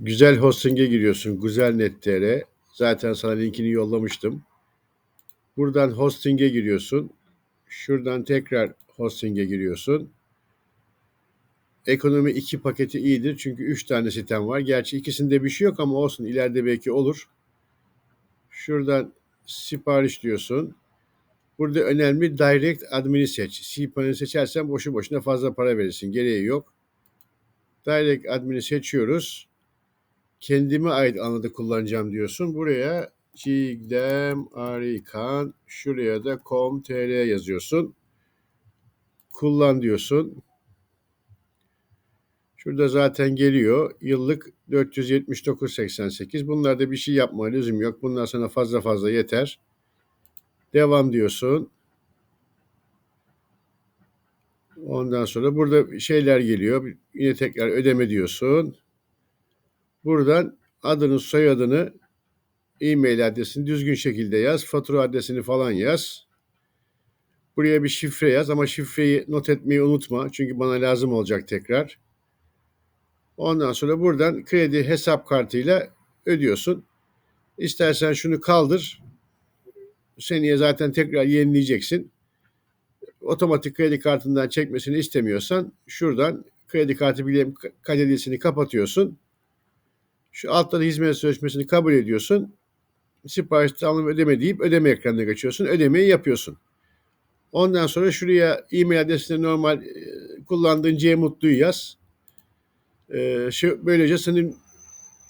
Güzel hosting'e giriyorsun. Güzelnet.tr. Zaten sana linkini yollamıştım. Buradan hosting'e giriyorsun. Şuradan tekrar hosting'e giriyorsun. Ekonomi 2 paketi iyidir çünkü 3 tane sitem var. Gerçi ikisinde bir şey yok ama olsun ileride belki olur. Şuradan sipariş diyorsun. Burada önemli direct admin'i seç. CPAN'ı seçersen boşu boşuna fazla para verirsin. Gereği yok. Direct admin'i seçiyoruz. Kendime ait alanı kullanacağım diyorsun. Buraya Çiğdem Arikan şuraya da com.tr yazıyorsun. Kullan diyorsun. Şurada zaten geliyor. Yıllık 479.88. Bunlarda bir şey yapma lüzum yok. Bunlar sana fazla fazla yeter. Devam diyorsun. Ondan sonra burada şeyler geliyor. Yine tekrar ödeme diyorsun. Buradan adını, soyadını, e-mail adresini düzgün şekilde yaz. Fatura adresini falan yaz. Buraya bir şifre yaz ama şifreyi not etmeyi unutma. Çünkü bana lazım olacak tekrar. Ondan sonra buradan kredi hesap kartıyla ödüyorsun. İstersen şunu kaldır. Seneye zaten tekrar yenileyeceksin. Otomatik kredi kartından çekmesini istemiyorsan şuradan kredi kartı bilgilerin kaydedilmesini kapatıyorsun. Şu altta da hizmet sözleşmesini kabul ediyorsun. Sipariş tamam ödeme deyip ödeme ekranına geçiyorsun. Ödemeyi yapıyorsun. Ondan sonra şuraya e-mail adresine normal e, kullandığın C Mutlu'yu yaz. Ee, şu, böylece senin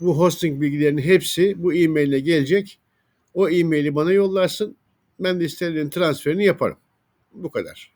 bu hosting bilgilerinin hepsi bu e-mailine gelecek. O e-maili bana yollarsın. Ben de istediğin transferini yaparım. Bu kadar.